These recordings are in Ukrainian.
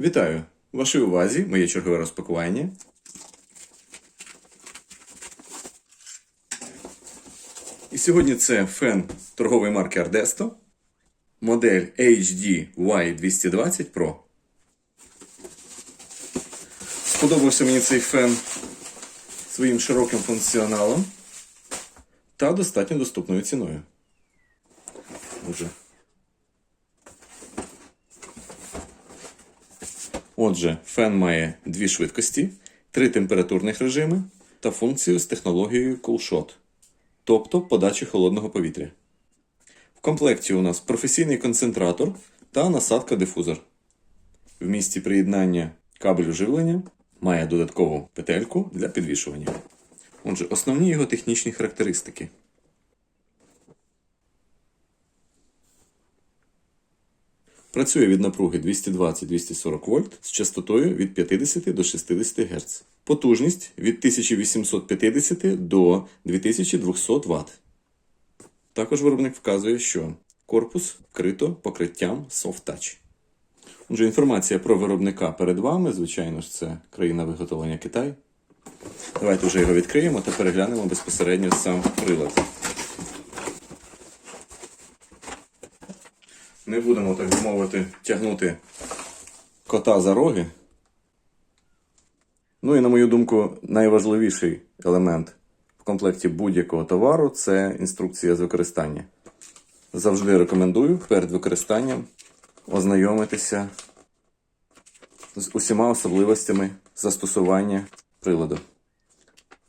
Вітаю! Вашій увазі моє чергове розпакування. І сьогодні це фен торгової марки Ardesto, модель HD Y220 Pro. Сподобався мені цей фен своїм широким функціоналом та достатньо доступною ціною. Отже, Отже, фен має дві швидкості, три температурних режими та функцію з технологією CoolShot, тобто подачі холодного повітря. В комплекті у нас професійний концентратор та насадка-дифузор. В місці приєднання кабелю живлення має додаткову петельку для підвішування. Отже, основні його технічні характеристики. Працює від напруги 220-240 вольт з частотою від 50 до 60 Гц. Потужність від 1850 до 2200 Вт. Також виробник вказує, що корпус вкрито покриттям Soft Touch. Отже, інформація про виробника перед вами, звичайно ж, це країна виготовлення Китай. Давайте вже його відкриємо та переглянемо безпосередньо сам прилад. Не будемо, так би мовити, тягнути кота за роги. Ну і, на мою думку, найважливіший елемент в комплекті будь-якого товару це інструкція з використання. Завжди рекомендую перед використанням ознайомитися з усіма особливостями застосування приладу.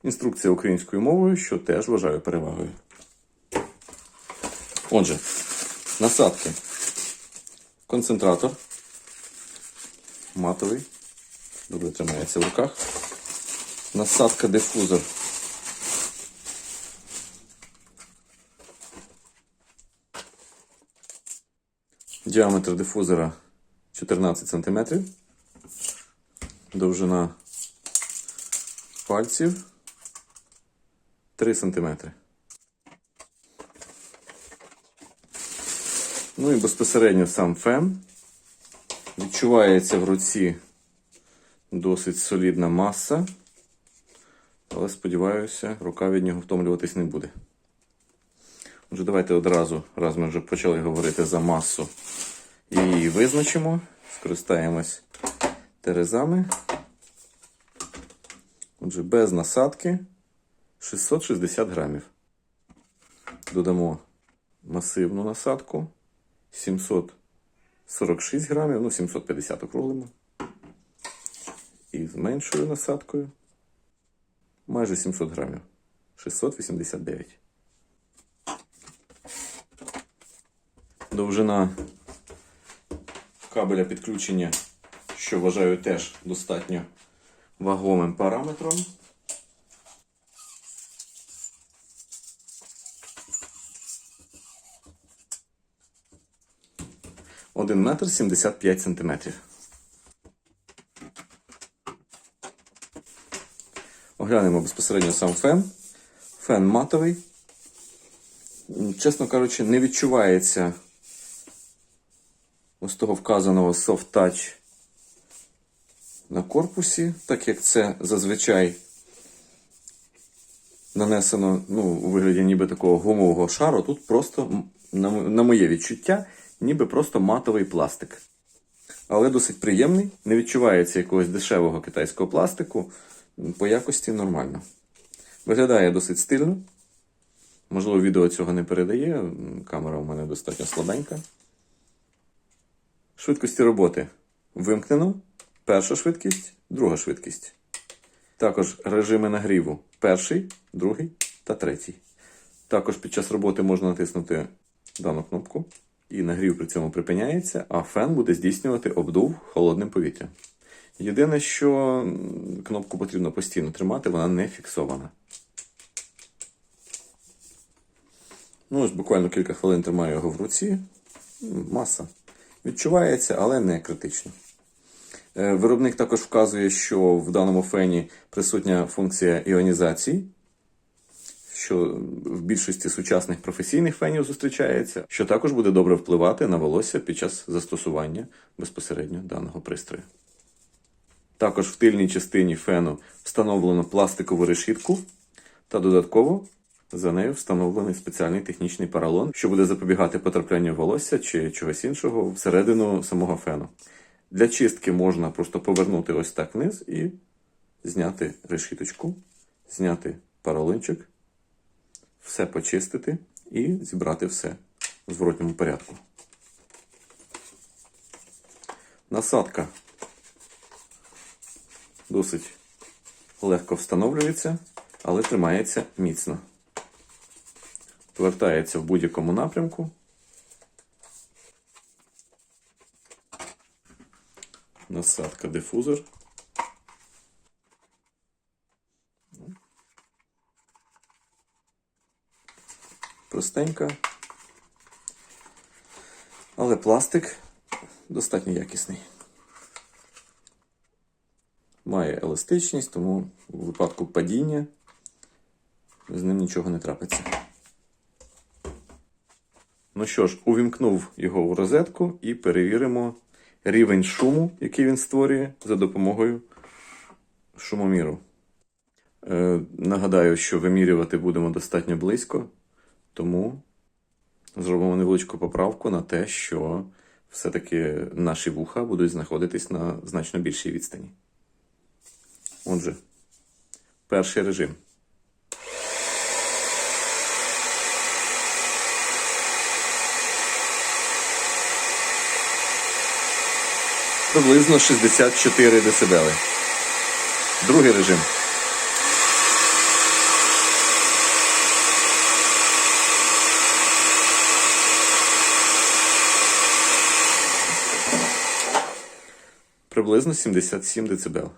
Інструкція українською мовою, що теж вважаю перевагою. Отже, насадки. Концентратор. Матовий. Добре тримається в руках. Насадка дифузор. Діаметр дифузора 14 см. Довжина пальців 3 см. Ну і безпосередньо сам фен. Відчувається в руці досить солідна маса. Але сподіваюся, рука від нього втомлюватись не буде. Отже, давайте одразу, раз ми вже почали говорити за масу, її визначимо. Скористаємось терезами. Отже, без насадки 660 грамів. Додамо масивну насадку 746 грамів, ну 750 округлимо. І з меншою насадкою майже 700 грамів. 689. Довжина кабеля підключення, що вважаю теж достатньо вагомим параметром. Один метр 75 сантиметрів. Оглянемо безпосередньо сам фен. Фен матовий. Чесно кажучи, не відчувається ось того вказаного soft touch на корпусі, так як це зазвичай нанесено ну, у вигляді ніби такого гумового шару. Тут просто, на моє відчуття, ніби просто матовий пластик. Але досить приємний, не відчувається якогось дешевого китайського пластику. По якості нормально. Виглядає досить стильно. Можливо, відео цього не передає. Камера у мене достатньо слабенька. Швидкості роботи вимкнено. Перша швидкість, друга швидкість. Також режими нагріву перший, другий та третій. Також під час роботи можна натиснути дану кнопку, і нагрів при цьому припиняється, а фен буде здійснювати обдув холодним повітрям. Єдине, що кнопку потрібно постійно тримати, вона не фіксована. Ну, ось буквально кілька хвилин тримаю його в руці. Маса. Відчувається, але не критично. Е, Виробник також вказує, що в даному фені присутня функція іонізації, що в більшості сучасних професійних фенів зустрічається, що також буде добре впливати на волосся під час застосування безпосередньо даного пристрою. Також в тильній частині фену встановлено пластикову решітку та додатково за нею встановлений спеціальний технічний паралон, що буде запобігати потраплянню волосся чи чогось іншого всередину самого фену. Для чистки можна просто повернути ось так вниз і зняти решіточку, зняти паралончик, все почистити і зібрати все у зворотньому порядку. Насадка досить легко встановлюється, але тримається міцно. Повертається в будь-якому напрямку. Насадка дифузор. Простенька. Але пластик достатньо якісний. Має еластичність, тому у випадку падіння з ним нічого не трапиться. Ну що ж, увімкнув його в розетку і перевіримо рівень шуму, який він створює за допомогою шумоміру. Е, нагадаю, що вимірювати будемо достатньо близько, тому зробимо невеличку поправку на те, що все-таки наші вуха будуть знаходитись на значно більшій відстані. Отже, перший режим. Приблизно 64 дБ. Другий режим. Приблизно 77 дБ.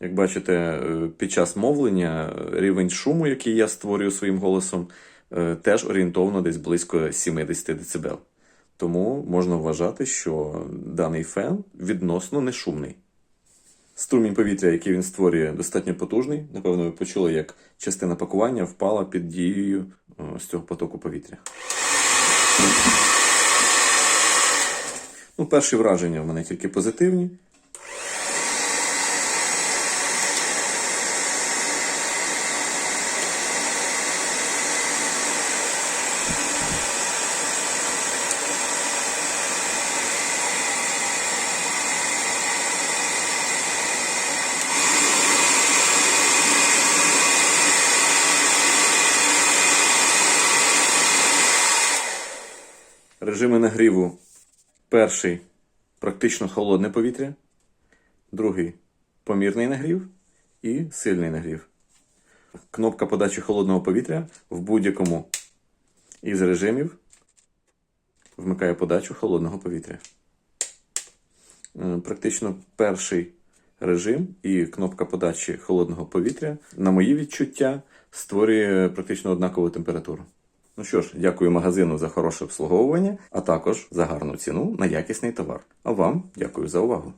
Як бачите, е, під час мовлення е, рівень шуму, який я створюю своїм голосом, е, теж орієнтовно десь близько 70 дБ. Тому можна вважати, що даний фен відносно не шумний. Струмінь повітря, який він створює, достатньо потужний. Напевно, ви почули, як частина пакування впала під дією з цього потоку повітря. Ну, перші враження в мене тільки позитивні. Режими нагріву. Перший практично холодне повітря, другий помірний нагрів і сильний нагрів. Кнопка подачі холодного повітря в будь-якому із режимів вмикає подачу холодного повітря. Е, Практично перший режим і кнопка подачі холодного повітря, на мої відчуття, створює практично однакову температуру. Ну що ж, дякую магазину за хороше обслуговування, а також за гарну ціну на якісний товар. А вам дякую за увагу.